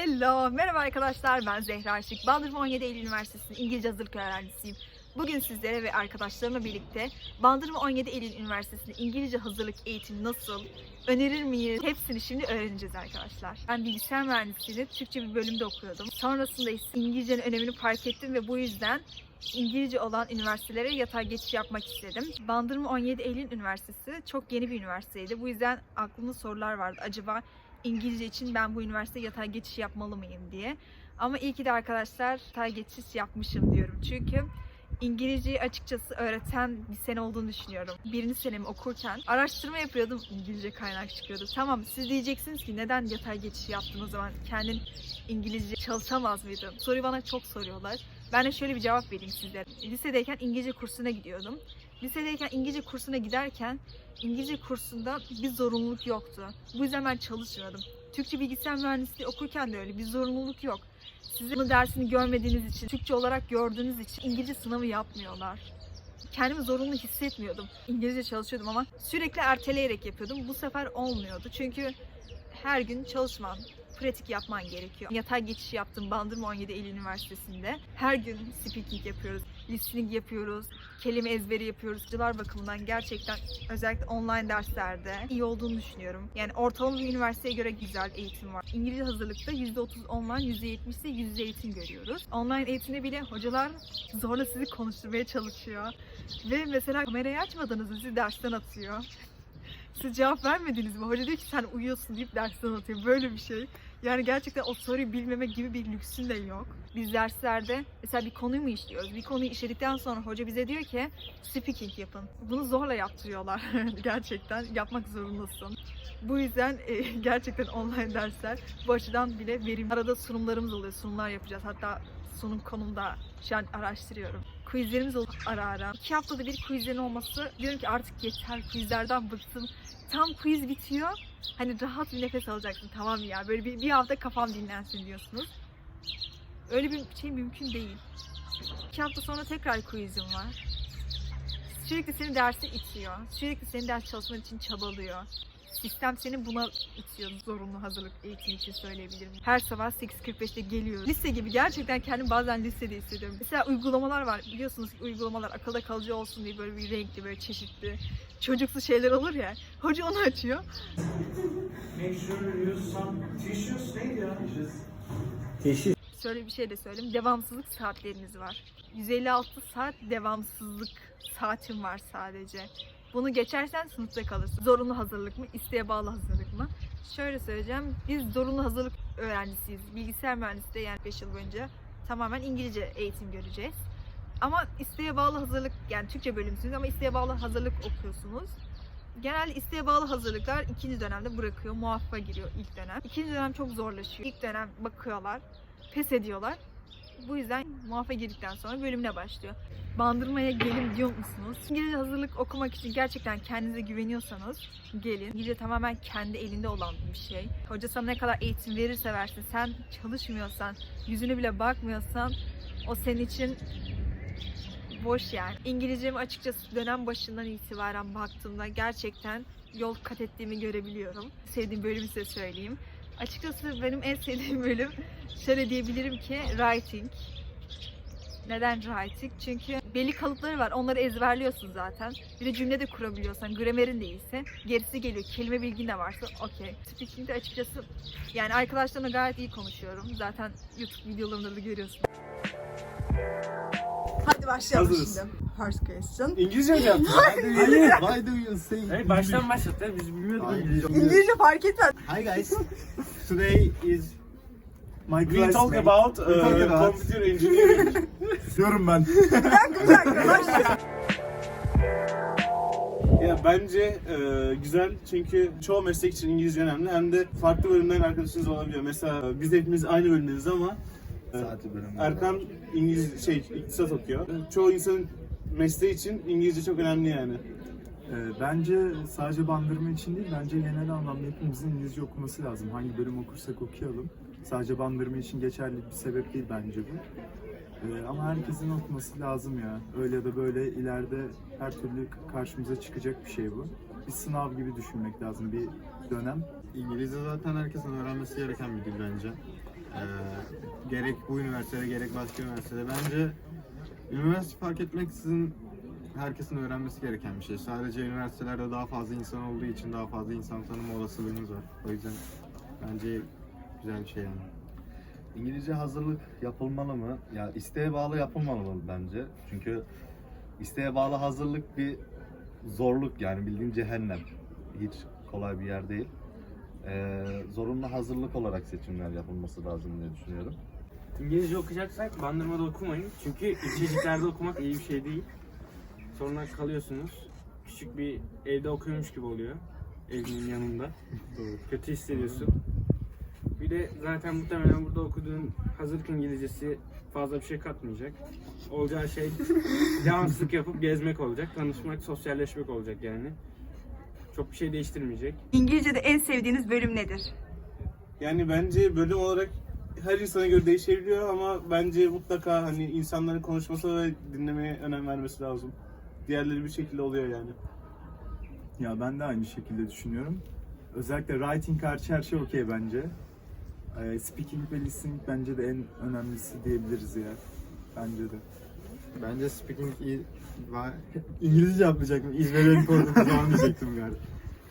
Hello, merhaba arkadaşlar. Ben Zehra Aşık. Bandırma 17 Eylül Üniversitesi'nin İngilizce hazırlık öğrencisiyim. Bugün sizlere ve arkadaşlarımla birlikte Bandırma 17 Eylül Üniversitesi'nin İngilizce hazırlık eğitimi nasıl, önerir miyiz? Hepsini şimdi öğreneceğiz arkadaşlar. Ben bilgisayar mühendisliğini Türkçe bir bölümde okuyordum. Sonrasında ise İngilizcenin önemini fark ettim ve bu yüzden İngilizce olan üniversitelere yatay geçiş yapmak istedim. Bandırma 17 Eylül Üniversitesi çok yeni bir üniversiteydi. Bu yüzden aklımda sorular vardı. Acaba İngilizce için ben bu üniversiteye yatay geçiş yapmalı mıyım diye. Ama iyi ki de arkadaşlar yatay geçiş yapmışım diyorum. Çünkü İngilizceyi açıkçası öğreten bir sene olduğunu düşünüyorum. Birinci senemi okurken araştırma yapıyordum. İngilizce kaynak çıkıyordu. Tamam siz diyeceksiniz ki neden yatay geçiş yaptın o zaman? Kendin İngilizce çalışamaz mıydın? Soruyu bana çok soruyorlar. Ben de şöyle bir cevap vereyim sizlere. Lisedeyken İngilizce kursuna gidiyordum. Lisedeyken İngilizce kursuna giderken İngilizce kursunda bir zorunluluk yoktu. Bu yüzden ben çalışmıyordum. Türkçe bilgisayar mühendisliği okurken de öyle bir zorunluluk yok. Sizin bunu dersini görmediğiniz için, Türkçe olarak gördüğünüz için İngilizce sınavı yapmıyorlar. Kendimi zorunlu hissetmiyordum. İngilizce çalışıyordum ama sürekli erteleyerek yapıyordum. Bu sefer olmuyordu. Çünkü her gün çalışman, pratik yapman gerekiyor. Yatay geçiş yaptım Bandırma 17 Eylül Üniversitesi'nde. Her gün speaking yapıyoruz, listening yapıyoruz, kelime ezberi yapıyoruz. Hocalar bakımından gerçekten özellikle online derslerde iyi olduğunu düşünüyorum. Yani ortalama bir üniversiteye göre güzel eğitim var. İngilizce hazırlıkta %30 online, %70 ise yüz eğitim görüyoruz. Online eğitimde bile hocalar zorla sizi konuşturmaya çalışıyor. Ve mesela kamerayı açmadığınızda sizi dersten atıyor. Siz cevap vermediniz mi? Hoca diyor ki sen uyuyorsun deyip dersten atıyor. Böyle bir şey. Yani gerçekten o soruyu bilmeme gibi bir lüksün de yok. Biz derslerde mesela bir konuyu mu işliyoruz? Bir konuyu işledikten sonra hoca bize diyor ki speaking yapın. Bunu zorla yaptırıyorlar. gerçekten yapmak zorundasın. Bu yüzden e, gerçekten online dersler bu açıdan bile verimli. Arada sunumlarımız oluyor. Sunumlar yapacağız. Hatta sunum konumda şu an araştırıyorum. Quizlerimiz oluyor ara ara. İki haftada bir quizlerin olması diyorum ki artık yeter quizlerden bıktım. Tam quiz bitiyor. Hani rahat bir nefes alacaksın tamam ya böyle bir, bir hafta kafam dinlensin diyorsunuz. Öyle bir şey mümkün değil. İki hafta sonra tekrar quizim var. Sürekli seni derse itiyor. Sürekli senin ders çalışman için çabalıyor. Sistem seni buna itiyor zorunlu hazırlık eğitimi için söyleyebilirim. Her sabah 8.45'te geliyoruz. Lise gibi gerçekten kendimi bazen lisede hissediyorum. Mesela uygulamalar var. Biliyorsunuz ki uygulamalar akılda kalıcı olsun diye böyle bir renkli, böyle çeşitli, çocuksu şeyler olur ya. Hoca onu açıyor. Make sure you use some tissues. Neydi ya? Teşhis. Şöyle bir şey de söyleyeyim. Devamsızlık saatleriniz var. 156 saat devamsızlık saatim var sadece. Bunu geçersen sınıfta kalırsın. Zorunlu hazırlık mı, isteğe bağlı hazırlık mı? Şöyle söyleyeceğim. Biz zorunlu hazırlık öğrencisiyiz. Bilgisayar mühendisliği yani 5 yıl boyunca tamamen İngilizce eğitim göreceğiz. Ama isteğe bağlı hazırlık, yani Türkçe bölümsünüz ama isteğe bağlı hazırlık okuyorsunuz. Genelde isteğe bağlı hazırlıklar ikinci dönemde bırakıyor, muaffa giriyor ilk dönem. İkinci dönem çok zorlaşıyor. İlk dönem bakıyorlar, pes ediyorlar. Bu yüzden muaffa girdikten sonra bölümüne başlıyor. Bandırmaya gelin diyor musunuz? İngilizce hazırlık okumak için gerçekten kendinize güveniyorsanız gelin. İngilizce tamamen kendi elinde olan bir şey. Hoca sana ne kadar eğitim verirse versin, sen çalışmıyorsan, yüzüne bile bakmıyorsan o senin için boş yani. İngilizcemi açıkçası dönem başından itibaren baktığımda gerçekten yol kat ettiğimi görebiliyorum. Sevdiğim bölümü size söyleyeyim. Açıkçası benim en sevdiğim bölüm şöyle diyebilirim ki writing. Neden writing? Çünkü belli kalıpları var. Onları ezberliyorsun zaten. Bir de cümle de kurabiliyorsan, gramerin de iyiyse. Gerisi geliyor. Kelime bilgin de varsa okey. Speaking'de açıkçası yani arkadaşlarımla gayet iyi konuşuyorum. Zaten YouTube videolarımda da görüyorsun. Hadi başlayalım Hazırız. şimdi. First question. İngilizce mi yaptın? Hayır. Why do you say Hayır baştan başlat ya biz bilmiyorduk. İngilizce. İngilizce fark etmez. Hi guys. Today is my We talk about uh, talk about- computer engineering. Diyorum ben. Bir dakika bir dakika başla. ya bence e, güzel çünkü çoğu meslek için İngilizce önemli hem de farklı bölümden arkadaşınız olabiliyor. Mesela biz hepimiz aynı bölümdeniz ama Saati bölümü. Erkan İngiliz şey iktisat okuyor. Çoğu insanın mesleği için İngilizce çok önemli yani. Ee, Bence sadece bandırma için değil, bence genel anlamda hepimizin İngilizce okuması lazım. Hangi bölüm okursak okuyalım. Sadece bandırma için geçerli bir sebep değil bence bu. Ee, ama herkesin okuması lazım ya. Öyle ya da böyle ileride her türlü karşımıza çıkacak bir şey bu. Bir sınav gibi düşünmek lazım bir dönem. İngilizce zaten herkesin öğrenmesi gereken bir dil bence. Ee, gerek bu üniversitede gerek başka üniversitede. Bence üniversite fark etmeksizin herkesin öğrenmesi gereken bir şey. Sadece üniversitelerde daha fazla insan olduğu için daha fazla insan tanıma olasılığınız var. O yüzden bence güzel bir şey yani. İngilizce hazırlık yapılmalı mı? Ya isteğe bağlı yapılmamalı bence. Çünkü isteğe bağlı hazırlık bir zorluk yani bildiğin cehennem. Hiç kolay bir yer değil. Ee, zorunlu hazırlık olarak seçimler yapılması lazım diye düşünüyorum. İngilizce okuyacaksak bandırmada okumayın. Çünkü ilçeciklerde okumak iyi bir şey değil. Sonra kalıyorsunuz. Küçük bir evde okuyormuş gibi oluyor. Evinin yanında. Kötü hissediyorsun. Bir de zaten muhtemelen burada okuduğun hazırlık İngilizcesi fazla bir şey katmayacak. Olacağı şey devamsızlık yapıp gezmek olacak, tanışmak, sosyalleşmek olacak yani. Çok bir şey değiştirmeyecek. İngilizce'de en sevdiğiniz bölüm nedir? Yani bence bölüm olarak her insana göre değişebiliyor ama bence mutlaka hani insanların konuşması ve dinlemeye önem vermesi lazım. Diğerleri bir şekilde oluyor yani. Ya ben de aynı şekilde düşünüyorum. Özellikle writing hariç her şey okey bence. Ee, speaking ve listening bence de en önemlisi diyebiliriz ya. Bence de. Bence speaking iyi... İngilizce yapacaktım. İzmir'e korktum zaman diyecektim yani.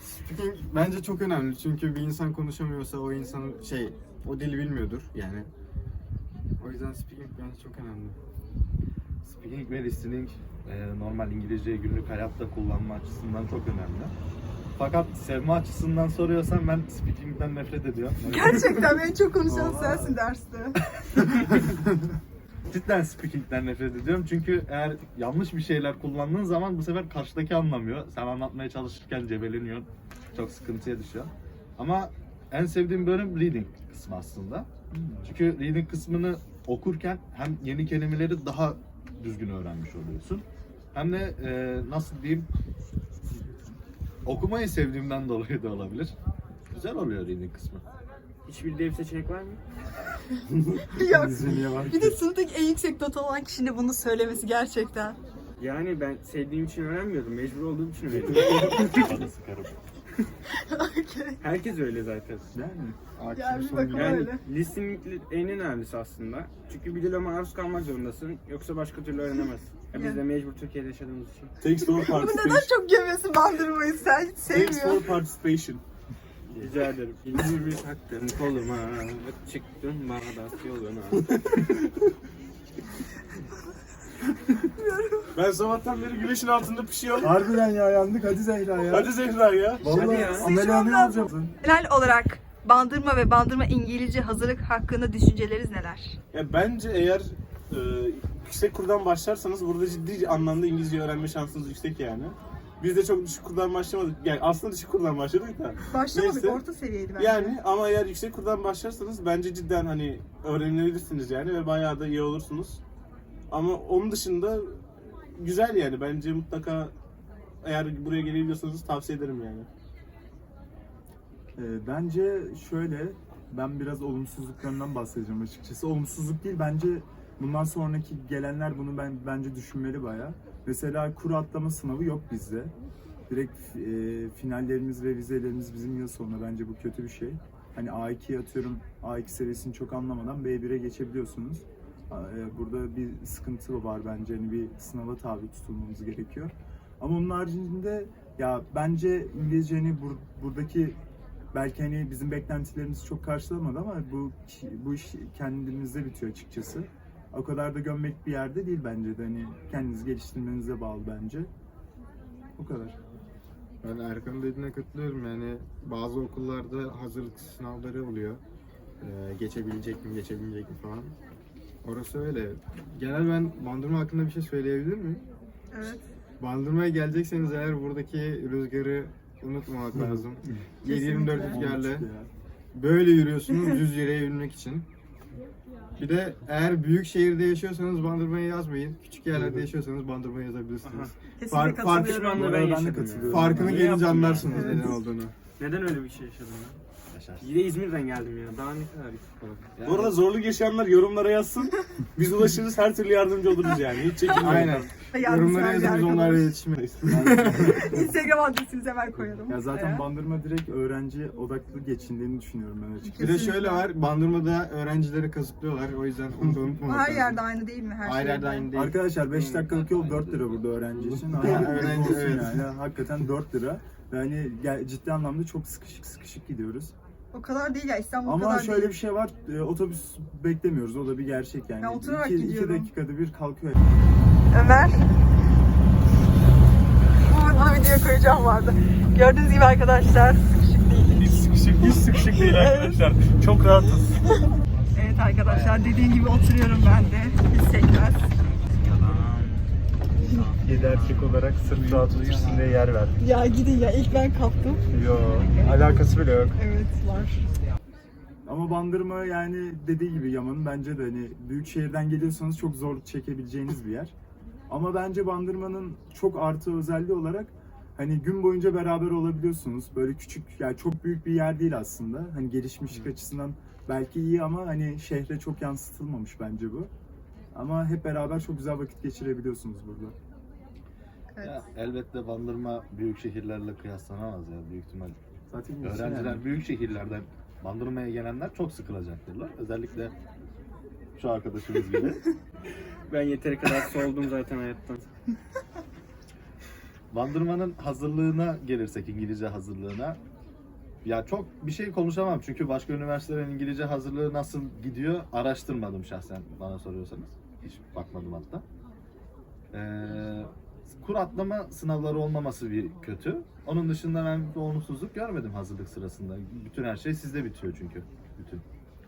Speaking bence çok önemli çünkü bir insan konuşamıyorsa o insanın şey o dili bilmiyordur yani. O yüzden speaking bence çok önemli. Speaking ve listening e, normal İngilizceyi günlük hayatta kullanma açısından çok önemli. Fakat sevme açısından soruyorsan ben speaking'den nefret ediyorum. Gerçekten en çok konuşan sensin derste. Cidden speaking'den nefret ediyorum çünkü eğer yanlış bir şeyler kullandığın zaman bu sefer karşıdaki anlamıyor. Sen anlatmaya çalışırken cebeleniyorsun. Çok sıkıntıya düşüyorsun. Ama en sevdiğim bölüm reading kısmı aslında. Çünkü reading kısmını okurken hem yeni kelimeleri daha düzgün öğrenmiş oluyorsun. Hem de e, nasıl diyeyim okumayı sevdiğimden dolayı da olabilir. Güzel oluyor reading kısmı. Hiçbir dev seçenek var mı? Yok. Bir de sınıftaki en yüksek not olan kişinin bunu söylemesi gerçekten. Yani ben sevdiğim için öğrenmiyordum. Mecbur olduğum için öğrendim. Sıkarım. Okey. Herkes öyle zaten. Yani. Akif Yani bir bakıma Yani öyle. listening en önemlisi aslında. Çünkü bir dile maruz kalmak zorundasın. Yoksa başka türlü öğrenemezsin. Ya biz de mecbur Türkiye'de yaşadığımız için. Thanks for Bu neden participation. çok gömüyorsun bandırmayı sen? Hiç sevmiyorum. for participation. Rica ederim. İlgimi taktın koluma, çıktım bağdat yoluna. Ben sabahtan beri güneşin altında pişiyorum. Harbiden ya yandık hadi Zehra ya. Hadi Zehra ya. Vallahi ya. Amelya ne olacaksın? Genel olarak bandırma ve bandırma İngilizce hazırlık hakkında düşünceleriniz neler? Ya bence eğer e, yüksek kurdan başlarsanız burada ciddi anlamda İngilizce öğrenme şansınız yüksek yani. Biz de çok düşük kurdan başlamadık. Yani aslında düşük kurdan başladık da. Başlamadık, Neyse. orta seviyeydi bence. Yani ama eğer yüksek kurdan başlarsanız bence cidden hani öğrenebilirsiniz yani ve bayağı da iyi olursunuz. Ama onun dışında güzel yani bence mutlaka eğer buraya gelebiliyorsanız tavsiye ederim yani. Ee, bence şöyle, ben biraz olumsuzluklarından bahsedeceğim açıkçası. Olumsuzluk değil, bence bundan sonraki gelenler bunu ben bence düşünmeli bayağı. Mesela kuru atlama sınavı yok bizde. Direkt e, finallerimiz ve vizelerimiz bizim yıl sonunda bence bu kötü bir şey. Hani A2'ye atıyorum, A2 seviyesini çok anlamadan B1'e geçebiliyorsunuz. Ee, Burada bir sıkıntı var bence. Hani bir sınava tabi tutulmamız gerekiyor. Ama onun haricinde ya bence İngilizce hani bur- buradaki belki hani bizim beklentilerimizi çok karşılamadı ama bu bu iş kendimizde bitiyor açıkçası. O kadar da gömmek bir yerde değil bence de hani kendinizi geliştirmenize bağlı bence. O kadar. Ben Erkan'ın dediğine katılıyorum yani bazı okullarda hazırlık sınavları oluyor. Ee, geçebilecek mi, geçebilecek mi falan. Orası öyle. Genel ben bandırma hakkında bir şey söyleyebilir miyim? Evet. Bandırmaya gelecekseniz eğer buradaki rüzgarı unutmamak lazım. 7-24 rüzgarla böyle yürüyorsunuz düz yere evinmek için. Bir de eğer büyük şehirde yaşıyorsanız bandırmaya yazmayın. Küçük yerlerde yaşıyorsanız bandırmaya yazabilirsiniz. Kesinlikle Fark- fark- katılıyorum. Bu ben arada ben de katılıyorum. Farkını gelince yaptım ya? anlarsınız neden olduğunu. Neden öyle bir şey yaşadın ya? Başarsın. Bir de İzmir'den geldim ya. Daha ne kadar yüksek olabilir? Yani- Bu arada zorluk yaşayanlar yorumlara yazsın. Biz ulaşırız her türlü yardımcı oluruz yani. Hiç çekinmeyin. Aynen. Yorumlara yazın biz onlarla iletişime. Instagram adresimizi hemen koyalım. Ya zaten bandırma direkt öğrenci odaklı geçindiğini düşünüyorum ben açıkçası. Bir de şöyle var, bandırmada öğrencileri kazıklıyorlar. O yüzden onu da unutmamak her yerde aynı değil mi? Her, Her yerde aynı değil. Arkadaşlar 5 dakikalık yol 4 lira burada öğrenci için. Ama Öğrenci, evet. yani hakikaten 4 lira. Yani ciddi anlamda çok sıkışık sıkışık gidiyoruz. O kadar değil ya İstanbul o Ama kadar şöyle değil. bir şey var, e, otobüs beklemiyoruz. O da bir gerçek yani. Ben oturarak 2 gidiyorum. dakikada bir kalkıyor. Ömer. Bunu videoya koyacağım vardı. Gördüğünüz gibi arkadaşlar sıkışık değil. Hiç sıkışık, hiç sıkışık değil arkadaşlar. Çok rahatız. Evet arkadaşlar dediğim gibi oturuyorum ben de. Hiç sekmez. 7 erkek olarak sırf rahat otursun diye yer verdim. Ya gidin ya ilk ben kaptım. Yo, alakası bile yok. Evet var. Ama Bandırma yani dediği gibi Yaman'ın bence de hani büyük şehirden geliyorsanız çok zor çekebileceğiniz bir yer. Ama bence Bandırma'nın çok artı özelliği olarak hani gün boyunca beraber olabiliyorsunuz. Böyle küçük yani çok büyük bir yer değil aslında. Hani gelişmişlik açısından belki iyi ama hani şehre çok yansıtılmamış bence bu. Ama hep beraber çok güzel vakit geçirebiliyorsunuz burada. Ya, elbette bandırma büyük şehirlerle kıyaslanamaz ya büyük ihtimal. Zaten Öğrenciler yani. büyük şehirlerden bandırmaya gelenler çok sıkılacaktırlar. Özellikle şu arkadaşımız gibi. Ben yeteri kadar soldum zaten hayattan. Bandırmanın hazırlığına gelirsek İngilizce hazırlığına ya çok bir şey konuşamam çünkü başka üniversitelerin İngilizce hazırlığı nasıl gidiyor araştırmadım şahsen bana soruyorsanız. Hiç bakmadım hatta. Ee, kur atlama sınavları olmaması bir kötü. Onun dışında ben bir olumsuzluk görmedim hazırlık sırasında. Bütün her şey sizde bitiyor çünkü. Bütün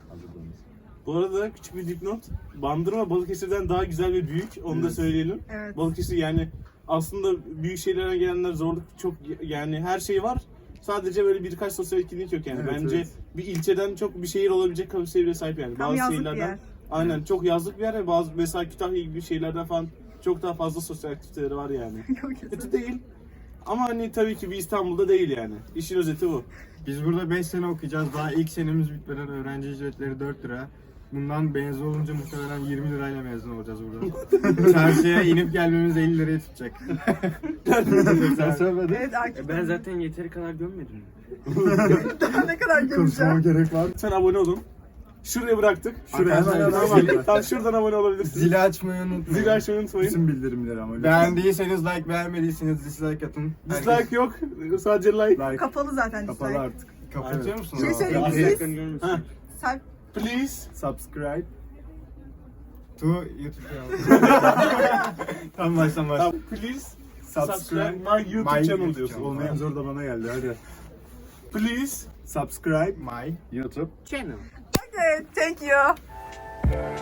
hazırlığınız. Bu arada küçük bir dipnot. Bandırma Balıkesir'den daha güzel ve büyük. Onu da Evet. söyleyelim. Evet. Balıkesir yani aslında büyük şehirlerden gelenler zorluk çok yani her şey var. Sadece böyle birkaç sosyal etkinlik yok yani. Evet, Bence evet. bir ilçeden çok bir şehir olabilecek kapasiteye sahip yani. Tam bazı yazlık bir şehirlerden yer. aynen çok yazlık bir yer ve bazı mesela Kütahya gibi şeylerden falan çok daha fazla sosyal aktiviteleri var yani. Kötü değil. Ama hani tabii ki bir İstanbul'da değil yani. İşin özeti bu. Biz burada 5 sene okuyacağız. Daha ilk senemiz bitmeden öğrenci ücretleri 4 lira. Bundan mezun olunca muhtemelen 20 lirayla mezun olacağız burada. Çarşıya inip gelmemiz 50 liraya tutacak. Sen söylemedin. Evet E ben zaten yeteri kadar gömmedim mi? ne kadar Konuşmama göreceğim. gerek var. Sen abone olun. Şuraya bıraktık. Şuraya Arkadaşlar, hemen bak. Tam şuradan abone olabilirsiniz. Zili açmayı unutmayın. Zili açmayı unutmayın. Bütün bildirimleri ama. Beğendiyseniz like, beğenmediyseniz dislike atın. Dislike yok. Sadece like. Like Kapalı zaten kapalı dislike. artık. Kapatıyor musun? Şey söyleyeyim Ya, siz Yakın görmüşsün. Ha. sen Please. Subscribe. To YouTube channel. Tam baştan başla. Tamam, please. Subscribe my YouTube My channel YouTube diyorsun. channel. Olmayan zor da bana geldi hadi. Please. Subscribe. My YouTube Channel. Okay, thank you.